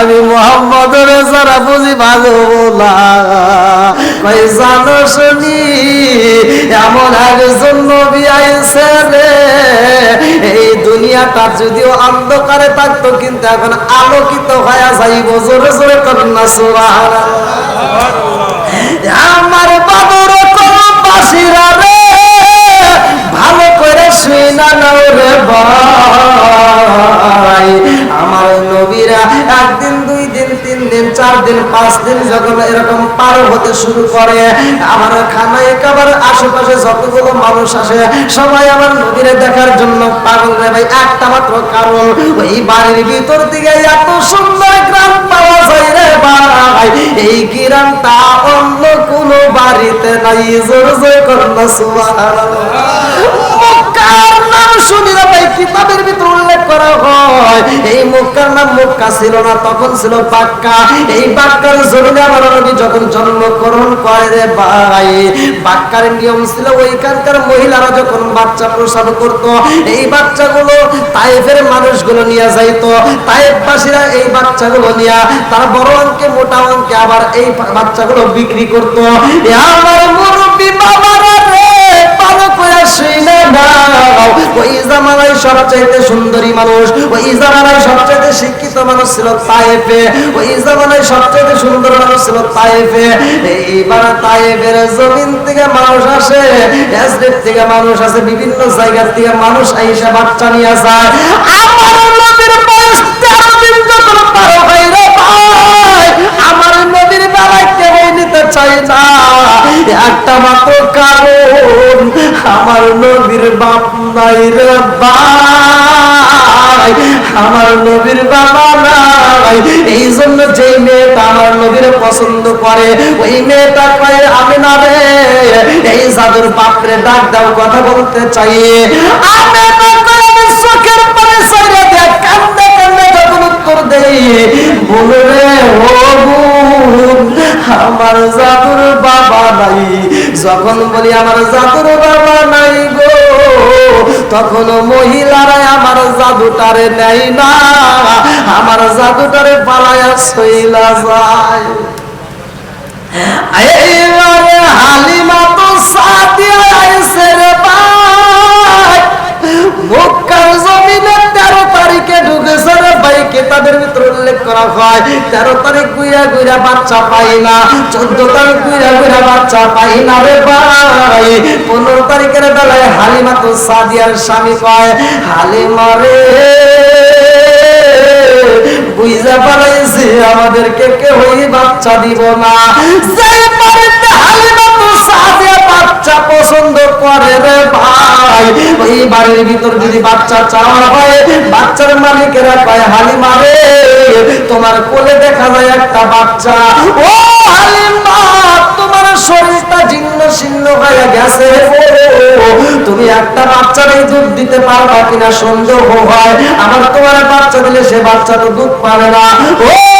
আমি মোহাম্মদের সারা বুঝি ভালো না কই জানো শুনি, এমন একজন নবী আইছে রে। এই দুনিয়াটা যদিও অন্ধকারে থাকতো, কিন্তু এখন আলোকিত হয়ে যাইব। জোরে জোরে না আমার পার হতে শুরু করে। আমার খানায় কাবার আশেপাশে যতগুলো মানুষ আসে, সবাই আমার নদীরে দেখার জন্য পাগল রে ভাই। একটা মাত্র কারণ, ওই বাড়ির ভিতর দিকে এত সুন্দর গ্রাম পাওয়া যায় রে ভাই। এই গ্রামটা অন্য কোনো বাড়িতে নাই। জোর জোর করল মক্কার এই মহিলারা যখন বাচ্চা প্রসব করত, এই বাচ্চাগুলো তাইফের মানুষগুলো নিয়ে যাইতো। তাইফবাসীরা এই বাচ্চাগুলো নিয়ে, তার বড় অঙ্কে মোটা অঙ্কে আবার এই বাচ্চাগুলো বিক্রি করত। আমার মুরব্বী করে নাও ওই জামানায় সবচাইতে সুন্দরী মানুষ ওই জামানায় সবচাইতে শিক্ষিত মানুষ ছিল ওই জামানায় সবচাইতে সুন্দর মানুষ ছিল এইবার জমিন থেকে মানুষ আসে থেকে মানুষ আসে, বিভিন্ন জায়গা থেকে মানুষ আইসা বাচ্চা নিয়ে যায় আমার নবীর বয়স রে ভাই, আমার নবীর কেউ নিতে চাই না। একটা মাত্র কারণ। আমার নবীর বাপ নাই রে ভাই। আমার নবীর বাবা নাই। এই জন্য যেই মেয়েটা আমার নবীর পছন্দ করে, ওই মেয়েটা কয়ে, আমি না রে। এই জাদুর বাপরে ডাক দাও, কথা বলতে চাই। আমি না করে চোখের পরে সাইরে দেখ কান্দে কান্দে যখন উত্তর দেই। বলে রে, ও আমার জাদুর বাবা নাই যখন বলি, আমার জাদুর বাবা নাই গো, তখন মহিলারা, আমার জাদুটারে নেয় না, আমার জাদুটারে পালায়া সইলা যায়। এইবারে হালিমা তো সাদিয়া আইছে রে ভাই মক্কার কেতাবের ভিতরে উল্লেখ করা হয়, তেরো তারিখ গুইরা বাচ্চা পাই না, চোদ্দ তারিখ গুইরা বাচ্চা পাই না রে ভাই। পনেরো তারিখের বেলায় হালিমা তো সাদিয়ার স্বামী কয়, হালিমা রে বুঝা পালাইছে আমাদেরকে কেউই বাচ্চা দিব না। যেই বাড়িতে হালিমা তো সাদিয়া বাচ্চা পছন্দ করে রে ভাই। ওই চাওয়া হয়, বাচ্চার একটা বাচ্চা। তুমি দুধ দিতে পারবা কিনা সন্দেহ হয়। আমার তোমার বাচ্চা দিলে সে বাচ্চা তো দুধ পাবে না। ও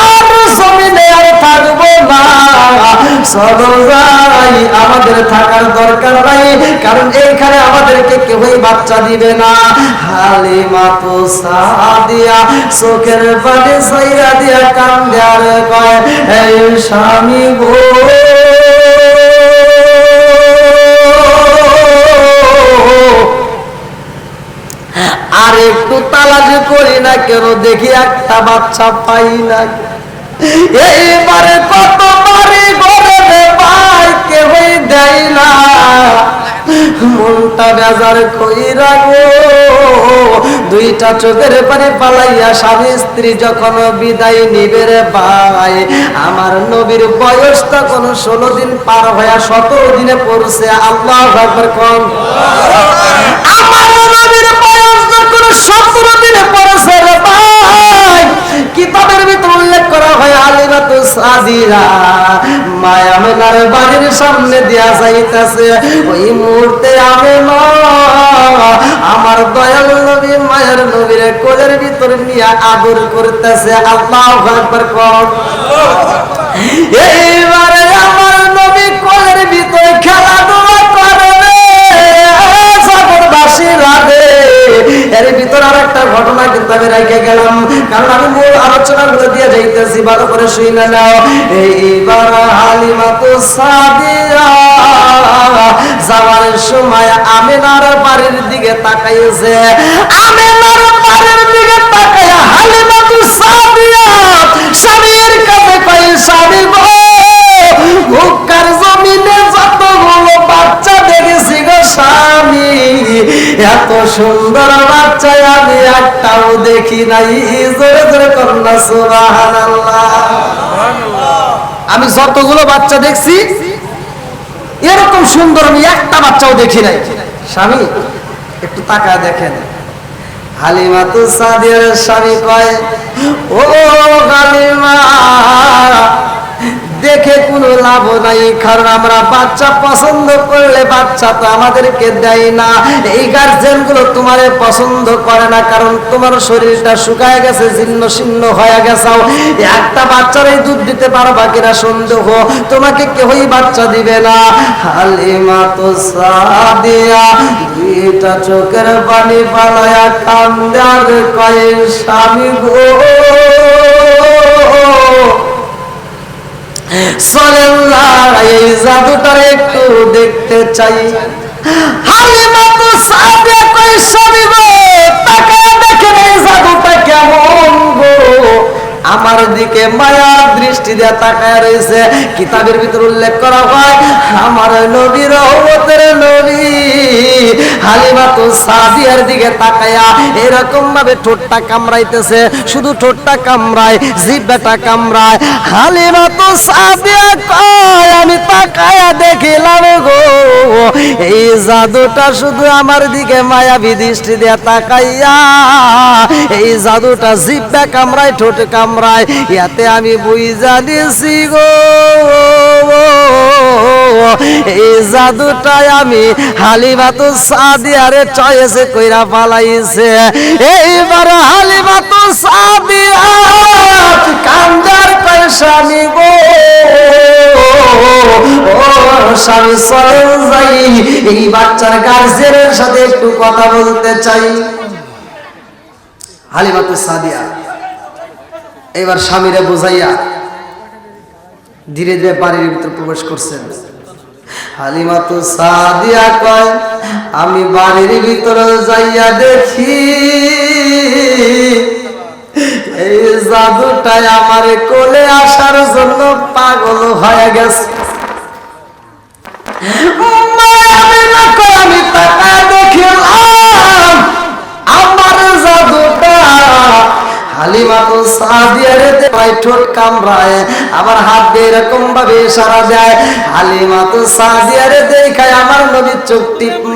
থাকব না। চলো যাই আমাদের থাকার দরকার নাই, কারণ এইখানে আমাদেরকে কেউই বাচ্চা দিবে না। হালিমা তো সাদিয়া চোখের পানি সাইয়া দিয়া কান্দে আর কয়, এই স্বামী গো। আর একটু তালাশ করি না কেন, দেখি একটা বাচ্চা পাই না। এইবারে কত বাড়ি রে ভাই কেউই দেয় না। মনটা বেজার কই রাখব দুইটা চোখের পারে পালাইয়া স্বামী স্ত্রী যখন বিদায় নিবে রে ভাই আমার নবীর বয়স তখন ষোলো দিন পার হইয়া সতেরো দিনে পড়ছে। আল্লাহ একবার কম আমার নবীর বয়স যখন সতেরো দিনে পড়ছে রে ভাই কিতাবের ভিতর উল্লেখ করা হয় মায়া বাড়ির সামনে দিয়া যাইতেছে। ওই মুহূর্তে আমি আমার দয়াল নবী মায়ের নবীরে কোলের ভিতর নিয়ে আদর করতেছে। আল্লাহ একবার কর এইবারে এর ভিতর আর একটা ঘটনা কিন্তু আমি রেখে গেলাম। কারণ আমি মূল আলোচনা গুলো দিয়ে যাইতেছি, ভালো করে শুই না নাও এইবার হালিমা তো যাওয়ার সময় আমিনার বাড়ির দিকে তাকাইছে। আমিনার বাড়ির দিকে তাকাইয়া হালিমা তো সাদিয়া, স্বামীর কাছে কই স্বামী গো মুখার জমিনে এত সুন্দর বাচ্চা আমি একটাও দেখি নাই। জোরে জোরে কন্যা আমি যতগুলো বাচ্চা দেখছি, এরকম সুন্দর আমি একটা বাচ্চাও দেখি নাই। স্বামী, একটু তাকায় দেখেন। হালিমা তো সাদিয়ার স্বামী কয়, ও হালিমা দেখে কোনো লাভ নাই, কারণ আমরা বাচ্চা পছন্দ করলে বাচ্চা তো আমাদেরকে দেয় না। এই গার্জেনগুলো তোমারে পছন্দ করে না, কারণ তোমার শরীরটা শুকায় গেছে, জীর্ণ শীর্ণ হয়ে গেছাও একটা বাচ্চারই দুধ দিতে পারবা কিনা সন্দেহ? তোমাকে কেউই বাচ্চা দিবে না। হালিমা তো সাদিয়া, দুইটা চোখের পানি পালায়া কান্দার কয়ে, স্বামী গো। চলেন না এই জাদুটার একটু দেখতে চাই। হালিমা আমার দিকে মায়ার দৃষ্টি দিয়ে তাকায় রয়েছে। কিতাবের ভিতর উল্লেখ করা হয়, আমার নবীর রহমতের নবী হালিমা তো সাদিয়ার দিকে তাকায়া এরকম ভাবে ঠোঁটটা কামড়াইতেছে। শুধু ঠোঁটটা কামড়ায়, জিব্বাটা কামড়ায়। হালিমা তো সাদিয়া কয়, আমি তাকায়া দেখিলাম গো, এই জাদুটা শুধু আমার দিকে মায়াবী দৃষ্টি দিয়ে তাকাইয়া, এই জাদুটা জিব্বা কামড়ায়, ঠোঁট কামড়ায়। ইয়াতে আমি বুঝ জানিছি গো। এই জাদুটাই আমি হালিমাতু সাদিয়ারে চয়েছে কইরা পালাইছে এইবার সাদিয়া কান্দার এই বাচ্চার গার্জেনের সাথে একটু কথা বলতে চাই। হালিমাতু সাদিয়া এবার স্বামীরে বুঝাইয়া ধীরে ধীরে বাড়ির ভিতরে প্রবেশ করছেন। হালিমা তো সাদিয়া কয়, আমি বাড়ির ভিতরে যাইয়া দেখি, এই জাদুটাই আমার কোলে আসার জন্য পাগল হয়ে গেছে। আমি তাকায় দেখিলাম আমার জাদুটা আবার হাত দিয়ে এরকম ভাবে দেয়। হালিমা তো আমার নবী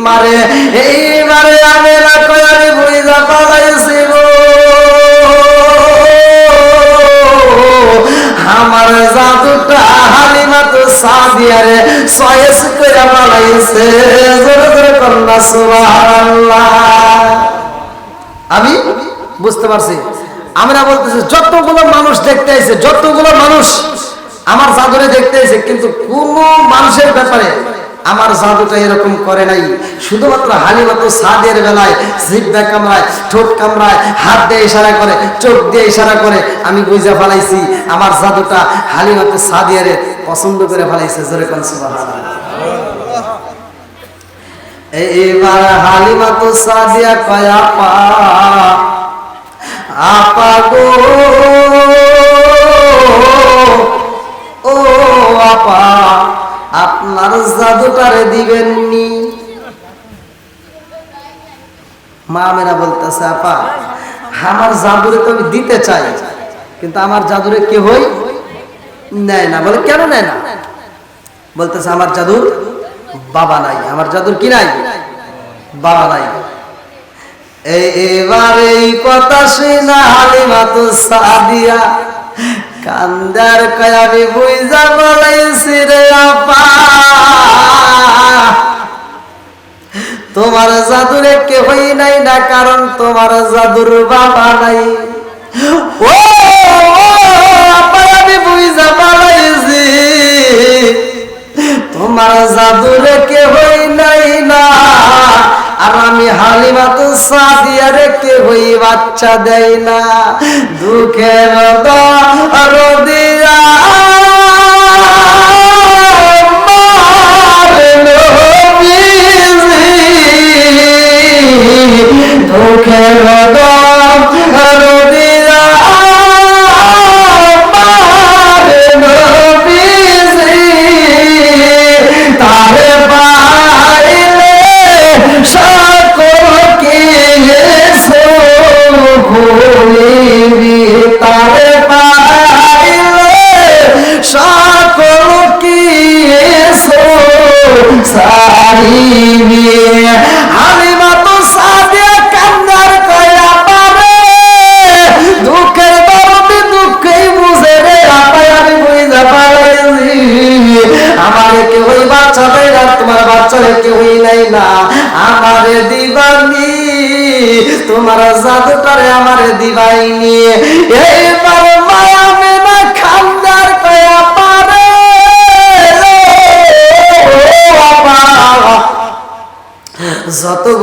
মারে, এইবারে আমি আমার জাদুটা হালিমা তো সাদিয়ারে সয়েস করে পালাইছে জোরে জোরে সুবহানাল্লাহ। আমি বুঝতে পারছি? আমরা বলতেছি, যতগুলো মানুষ দেখতে আইছে, যতগুলো মানুষ আমার জাদুরে দেখতে আইছে, কিন্তু কোন মানুষের ব্যাপারে আমার জাদুটা এরকম করে নাই। শুধুমাত্র হালিমাত্র সাদের বেলায় জিব্বা কামড়ায়, ঠোঁট কামড়ায়, হাত দিয়ে ইশারা করে, চোখ দিয়ে ইশারা করে আমি বুঝে ফেলাইছি। আমার জাদুটা হালিমাত্র সাদিয়ারে পছন্দ করে ফেলাইছে, জোরে এইবার হালিমা তো সাদিয়া কয় আপা আপা ও আপা, আপনার জাদুটারে দিবেননি। মা মেরা বলতেছে, আপা, আমার জাদুরে তো আমি দিতে চাই, কিন্তু আমার জাদুরে কে হই নেয় না। বলে, কেন নেয় না? বলতেছে, আমার জাদুর বাবা নাই। আমার জাদুর কি নাই? বাবা নাই। এই এই কথা শুনা হালিমা তো সাদিয়া কান্দার কয় আমি বুঝা বলাইছি রে আপা। তোমার জাদুরে কেহই নাই না, কারণ তোমার জাদুর বাবা নাই। ও আমি বুঝা বলাইছি তোমার জাদুরে কেহই নাই না। আমি হালিমা তো সাদিয়ারে কেহই বাচ্চা দেয় না। দুঃখের দিয়া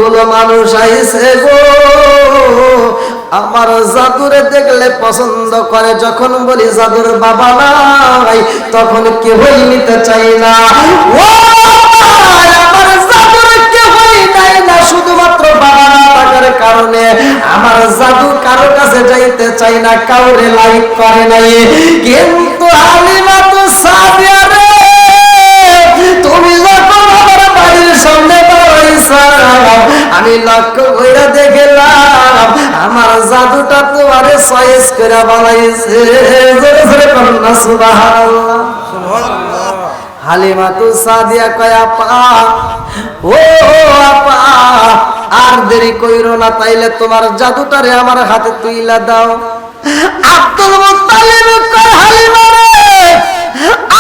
যতগুলো মানুষ আইছে গো। আমার জাদুরে দেখলে পছন্দ করে, যখন বলি জাদুর বাবা নাই, তখন কেউই নিতে চাই না। ও আমার জাদুরে কেউই নাই না, শুধুমাত্র বাবা না থাকার কারণে আমার জাদু কারও কাছে যাইতে চাই না, কাউরে লাইক করে নাই। কিন্তু আমি লক্ষ্য আমার জাদুটা তোমারে চয়েস করে বানাইছে। জোরে জোরে সুবহানাল্লাহ। হালিমা সাদিয়া ও আপা, আর দেরি কইরো না, তাইলে তোমার জাদুটারে আমার হাতে তুইলা দাও। আব্দুল মুত্তালিব কয়, হালিমা রে,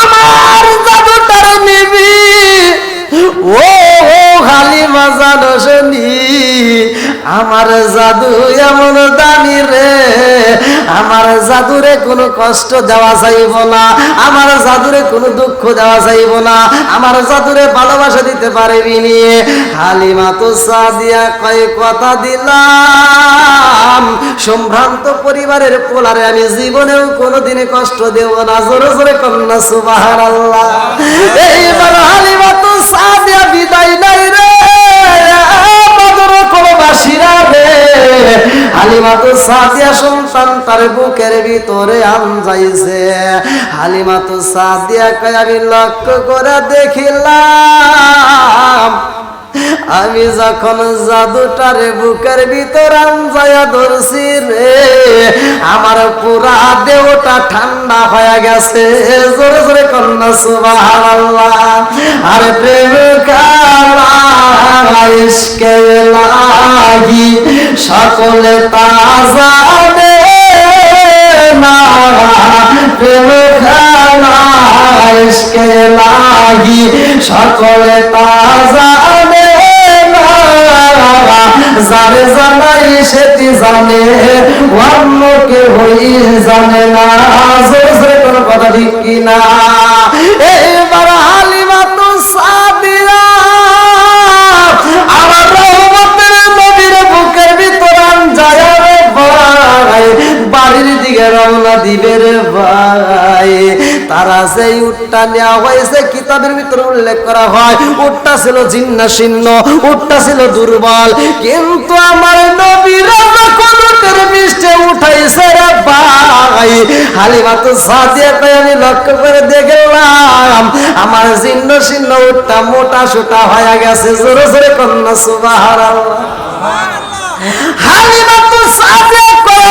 আমার জাদুটারে নিবি। ও ও হালিমা জানো শুনি আমার জাদু এমন দামি রে। আমার জাদুরে কোনো কষ্ট দেওয়া যাইব না। আমার জাদুরে কোনো দুঃখ দেওয়া যাইব না। আমার জাদুরে ভালোবাসা দিতে পারবি নি। হালিমা তো সাদিয়া কয় কথা দিলাম। সম্ভ্রান্ত পরিবারের পোলারে আমি জীবনেও কোনোদিনে কষ্ট দেব না। জোরে জোরে কন্যা আল্লাহ এইবার হালিমা তো সাদিয়া বিদায় নাই রে। হালিমা সাদিয়া সন্তান তার বুকের ভিতরে আন যাইছে। হালিমা তো সাদিয়া কয় লক্ষ্য করে দেখিলাম। আমি যখন জাদুটারে বুকের ভিতর আনজায়া ধরছি রে, আমার পুরা দেহটা ঠান্ডা হয়ে গেছে। জোরে জোরে কন্যা, সুবহানাল্লাহ। আরে প্রেম কালা ইশকে লাগি, সকলে তাজা লাগি, সকলে তাজা যারে জানাই সেটি জানে? অন্য হই জানে না। জোরে জোরে কথা ঠিক কিনা এইবার হালিমা তো বাড়ির দিকে রওনা দিবে রে ভাই। তারা সেই উটটা নেওয়া হয়েছে, কিতাবের ভিতরে উল্লেখ করা হয়, উটটা ছিল জিন্না শীর্ণ উটটা ছিল দুর্বল। কিন্তু আমার নবীরা যখন উটের উঠাইছে রে ভাই হালিমা তো আমি লক্ষ্য করে দেখলাম, আমার জিন্ন উটটা মোটা সোটা হয়ে গেছে। জোরে জোরে কন্যা, সুবহানাল্লাহ। হালিমা তো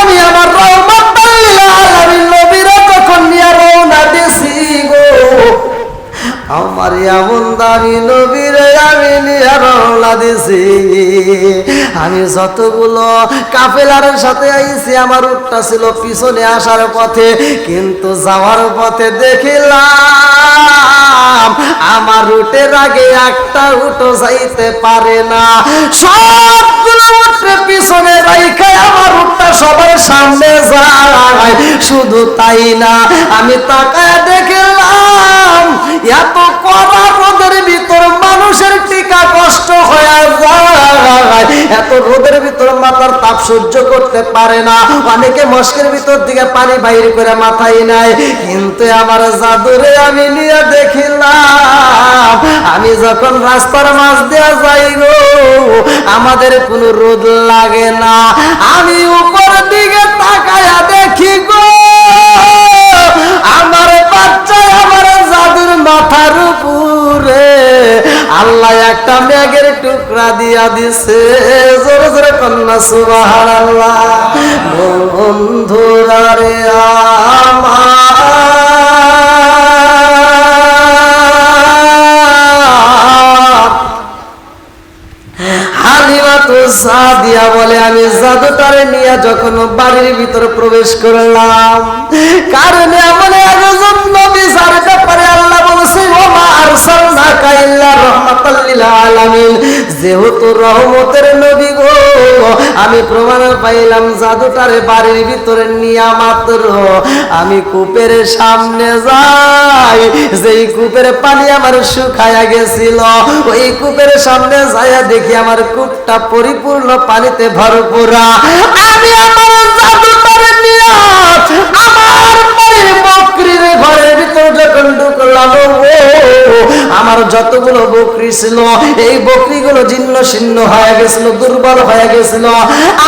আমি আমার রহমত আমার এমন দামি নবীর আমি রওনা দিছি। আমি যতগুলো কাফেলার সাথে আইছি, আমার উটটা ছিল পিছনে আসার পথে, কিন্তু যাওয়ার পথে দেখিলাম আমার উটের আগে একটা উটো যাইতে পারে না। সবগুলো উঠে পিছনে রাইখে আমার উটটা সবার সামনে যায়। শুধু তাই না, আমি তাকায় দেখলাম এত কড়া রোদের ভিতর মানুষের টিকা কষ্ট হয়ে যায়। এত রোদের ভিতর মাথার তাপ সহ্য করতে পারে না। অনেকে মস্কের ভিতর দিকে পানি বাইরে করে মাথায় নাই কিন্তু আমার জাদুরে আমি নিয়ে দেখিলাম, আমি যখন রাস্তার মাছ দেওয়া যাই গো আমাদের কোনো রোদ লাগে না। আমি উপর দিকে তাকায়া দেখি গো। মাথার উপরে আল্লাহ একটা মেঘের টুকরা দিয়া দিছে। জোরে জোরে কন্যা আল্লাহ বন্ধুরা রে আমার। বলে, আমি জাদুটারে নিয়ে যখন বাড়ির ভিতরে প্রবেশ করলাম, কারণ এমন একজন ব্যাপারে আল্লাহ যেহেতু রহমতের নবী গো, আমি প্রমাণ পাইলাম জাদুটারে বাড়ির ভিতরে নিয়ে মাত্র। আমি কূপের সামনে যাই, যেই কূপের পানি আমার শুকায়া গেছিল, ওই কূপের সামনে যাইয়া দেখি আমার কূপটা পরিপূর্ণ পানিতে ভরপুরা। আমি আমার জাদুটারে নিয়ে যতগুলো বকরি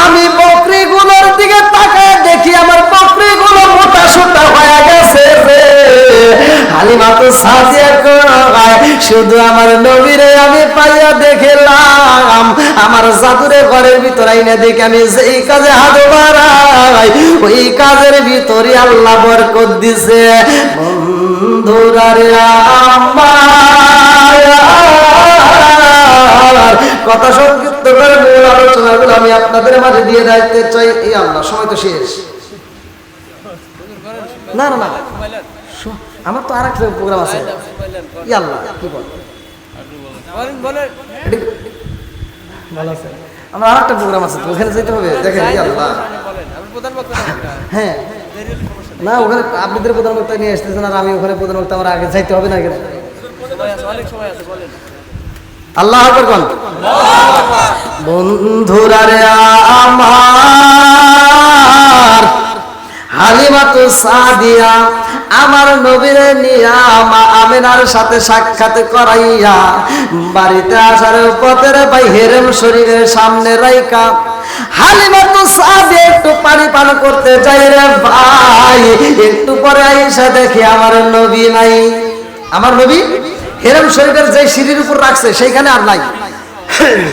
আমি দিকে তাকায় দেখি আমার মোটা সোটা হয়ে গেছে হালিমা তো শুধু আমার নবীরে আমি পাইয়া দেখলাম। আমার জাদুরে ঘরের ভিতর আইনা দেখি আমি যেই কাজে হাত বাড়াই, ওই কাজের ভিতরে আল্লাহ বরকত দিছে। বন্ধুরা কথা সংক্ষিপ্ত করে মূল আলোচনাগুলো আমি আপনাদের মাঝে দিয়ে রাখতে চাই। এই আল্লাহ, সময় তো শেষ। না না না। আমার তো আর একটা প্রোগ্রাম আছে। ই আল্লাহ, কি বল? আমার আর একটা প্রোগ্রাম আছে ওখানে যেতে হবে। দেখেন, ই আল্লাহ। হ্যাঁ। না, ওখানে আপনাদের প্রধান বক্তা নিয়ে আসতেছেন আর আমি ওখানে প্রধান বক্তা আমার আগে যাইতে হবে না কেন আল্লাহ বন্ধুরা রে আমার হালিমা তো সাদিয়া, আমার নবীরে নিয়া মা আমেনার সাথে সাক্ষাৎ করাইয়া বাড়িতে আসার পথের ভাই হেরেম শরীরের সামনে রাইকা হালিমা তো সাবে একটু পানি পান করতে চাই রে ভাই। একটু পরে আমার নবী নাই। আমার নবী? শরীফের যে সিঁড়ির উপর রাখছে, সেইখানে আর নাই।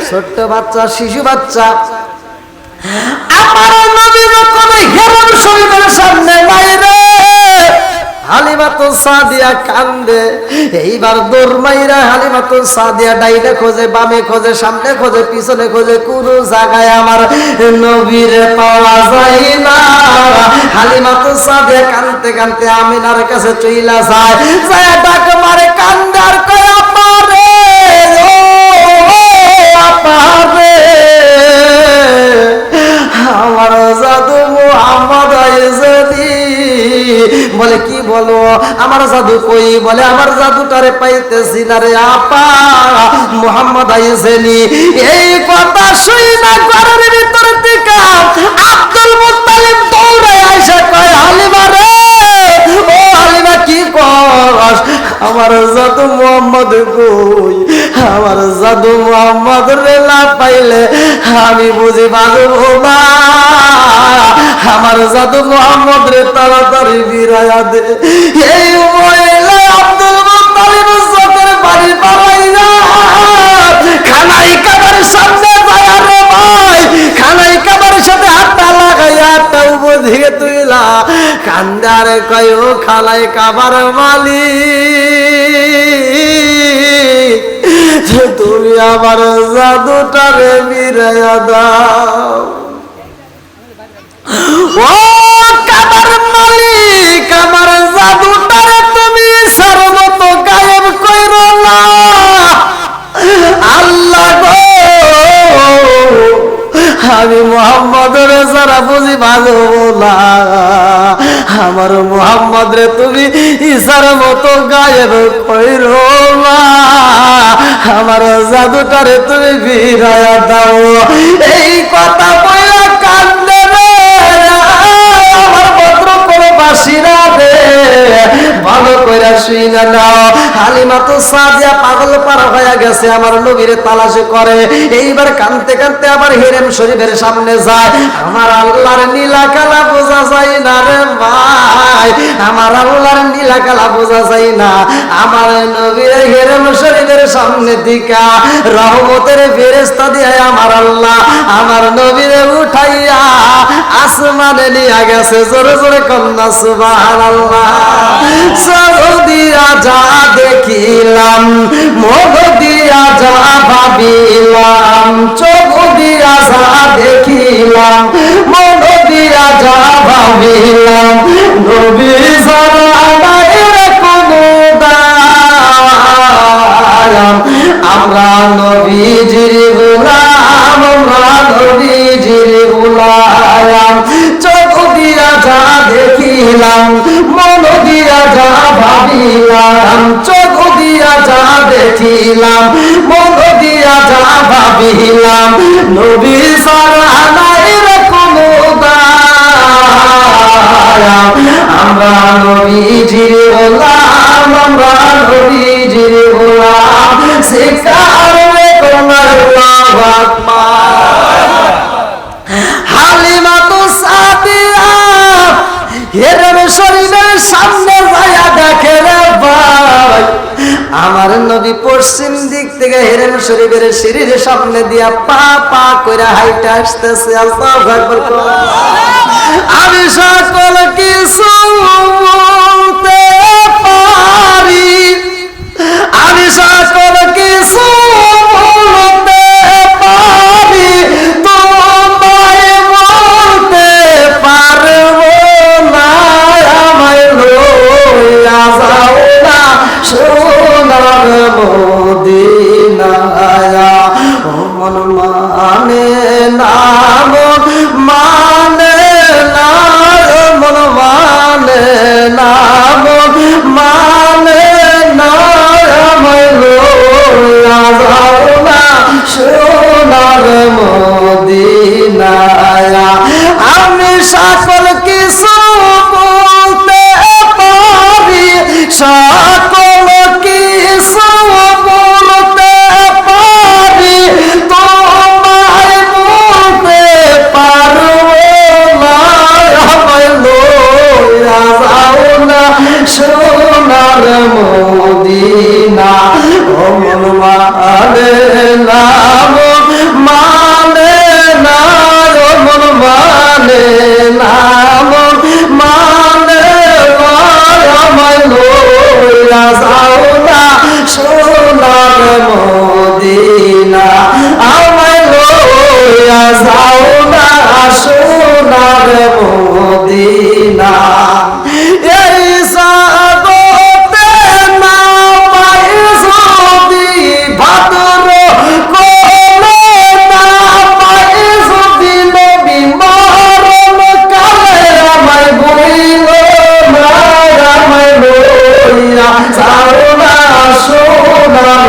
ছোট্ট বাচ্চা, শিশু বাচ্চা। আমার নবী যখন শরীফের সামনে নাই রে হালিমা তো সাদিয়া কান্দে। এইবার দৌড় মাইরা হালিমা তো সাদিয়া ডাইনে খোঁজে, বামে খোঁজে, সামনে খোঁজে, পিছনে খোঁজে, কোন জায়গায় আমার নবীর পাওয়া যায় না। হালিমা তো সাদিয়া কানতে কানতে আমিনার কাছে চইলা যায় যায় ডাক মারে কান্দার কয়া আমার জাদু কই বলে, আমার জাদুটারে পাইতেছি না রে আপা। মোহাম্মদ আইসেনি এই কথা শুই না ঘরের ভিতর থেকে আব্দুল মুত্তালিব দৌড়ে আইসা কয়, হালিমা আমার জাদু মোহাম্মদ কই? আমার জাদু মোহাম্মদ রে না পাইলে আমি বুঝি বাজবো না। আমার জাদু মোহাম্মদ রে তাড়াতাড়ি বিরায়া দে। এই মহিলা আব্দুল মুত্তালিব জাতের বাড়ি পালাই না খানাই কাবার সামনে যায় রে ভাই। খানাই কাবার সাথে হাত লাগাইয়া তাও বুঝিয়ে তুই কান্দারে কয় খালাই কাবার মালিক, যে তুমি আমার জাদুটারে বিরাইয়া দাও। ও কাবার মালিক, আমার জাদুটারে তুমি সর্বত গায়েব কইরো না। আল্লাহ গো, আমি মোহাম্মদ রে সারা বুঝি ভালো না আমার মোহাম্মদ রে, তুমি ঈশার মতো গায়েব কইরো আমার জাদুটারে তুমি বিরায়া দাও। এই কথা বইলা কান্দে রে আমার পত্র করে বাসিরা ভালো কইরা শুই না নাও হালিমা তো সাজিয়া পাগল পার হয়ে গেছে, আমার নবীরে তালাশে করে। এইবার কানতে কানতে আবার হেরেম শরীফের সামনে যায়। আমার আল্লাহর নীলা কালা বোঝা যায় না রে ভাই। আমার আল্লাহর নীলা কালা বোঝা যায় না। আমার নবীর হেরেম শরীফের সামনে দিকা। রহমতের ফেরেস্তা দিয়ে আমার আল্লাহ। আমার নবীরে উঠাইয়া আসমানে নিয়ে গেছে। জোরে জোরে কন্যা সুবহানাল্লাহ। সৌদিয়া যা দেখিলাম মোহ দিয়া যা ভাবিলাম চোখ দিয়া যা দেখিলাম মন দিয়া যা ভাবিলাম, নবী আমরা নবীজির গুলাম, আমরা নবীজির গুলাম চোখ দিয়া যা দেখিলাম মন দিয়া যা ভাবিলাম, চোখ দিয়া যা দেখিলাম, মন দিয়া যা ভাবিলাম, নবী সারা সিঁড়ির সামনে দিয়া পা পা করে হাইটে আসতেছে। আমি সকল কিছু পারি। আমি সকল কিছু বলতে মন মানে নাম মানে না মন মানে মানে না যাও না সোনার মদিনায়া। আমি সকল কিছু বলতে পারি সোনার মদিনা, ও মন মানে নাম মানে না, ও মন মানে নাম মানে না, আমায় লইয়া যাও সোনার মদিনা, আমায় লইয়া যাও সোনার মদিনা।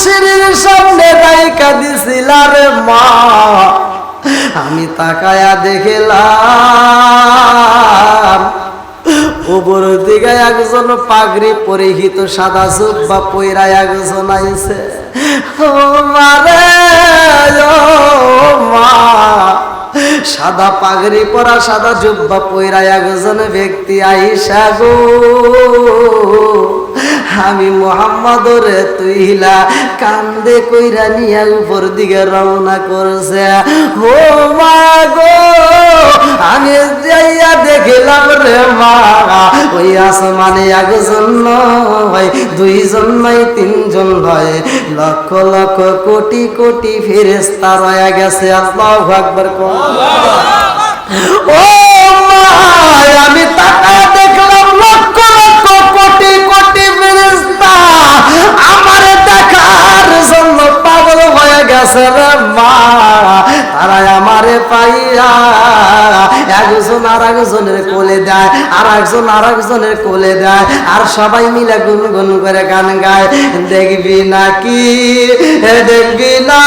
সিঁড়ির সামনে রাইকা দিছিলা রে মা। আমি তাকায়া দেখলাম, উপর দিকে একজন পাগড়ি পরিহিত সাদা জুব্বা পইরা একজন আইছে। মা। সাদা পাগড়ি পরা সাদা জুব্বা পইরা একজন ব্যক্তি আইসা গো। আমি মোহাম্মদ রে তুইলা কান্দে কইরা নিয়া উপর দিকে রওনা করছে। ও মা গো আমি যাইয়া দেখিলাম রে মা। ওই আসমানে একজন নয় দুইজন নয় তিনজন নয়। লক্ষ লক্ষ কোটি কোটি ফেরেস্তা রয়ে গেছে। আল্লাহু আকবার ও মা আমি তাকা গেছে মা, তারা আমারে পাইয়া একজন আর একজনের কোলে দেয় আর একজন আর একজনের কোলে দেয়, আর সবাই মিলে গুনগুন করে গান গায়। দেখবি নাকি? দেখবি না?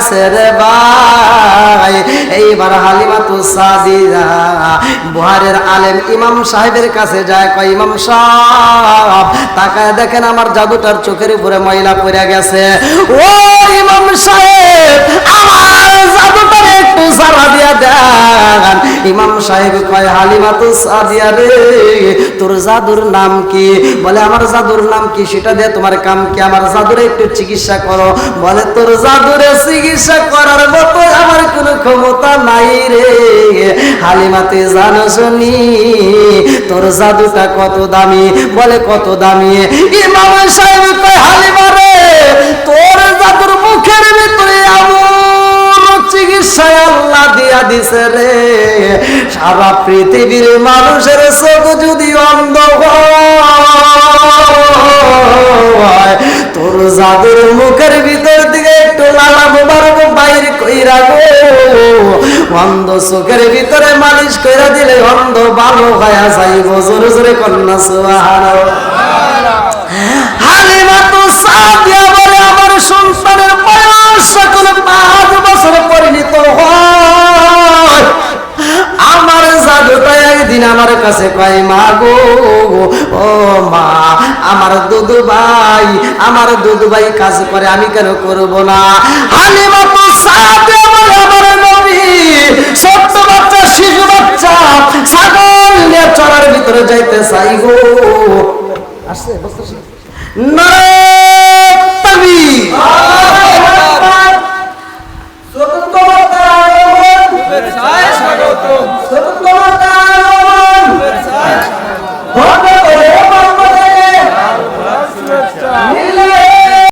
গেছে রে ভাই এইবার হালিমা তো সাদিয়া বুহারের আলেম ইমাম সাহেবের কাছে যায়, কয়, ইমাম সাহেব, তাকায় দেখেন আমার জাদুটার চোখের উপরে মহিলা পইরা গেছে। ও ইমাম সাহেব, আমার জাদুটার একটু সারা দিয়া দেন। ইমাম সাহেব কয়, হালিমা তো সাদিয়া রে, তোর জাদুর নাম কি? বলে, আমার জাদুর নাম কি সেটা দিয়ে তোমার কাম কি? আমার জাদুরে একটু চিকিৎসা করো। বলে, তোর জাদুরে চিকিৎসা করার মতো আমার কোনো ক্ষমতা নাই রে। হালিমা তুই জানো শুনি, তোর জাদুটা কত দামি? বলে, কত দামি? ইমাম সাহেব তোর জাদুর মুখের ভিতরে চিকিৎসায় আল্লাহ দিয়া দিছে রে। সারা পৃথিবীর মানুষের চোখ যদি অন্ধ হয়, তোর জাদুর মুখের ভিতর দিকে একটু লালা বাইর কইরা গো। অন্ধ চোখের ভিতরে মালিশ কইরা দিলে অন্ধ ভালো হয়ে যাইব। জোরে জোরে কন্যা তো সাদিয়া বলে আমার সন্তানের বয়স সকল পাঁচ বছর পরিণত হয়। আমার একদিন আমার কাছে কয়, মা গো, ও মা, আমার দুদু ভাই, আমার দুদু ভাই কাজ করে, আমি কেন করব না? হালিমা তো নবী ছোট্ট বাচ্চা শিশু বাচ্চা ছাগল নিয়ে চড়ার ভিতরে যাইতে চাই গো। আসছে বসতেছে।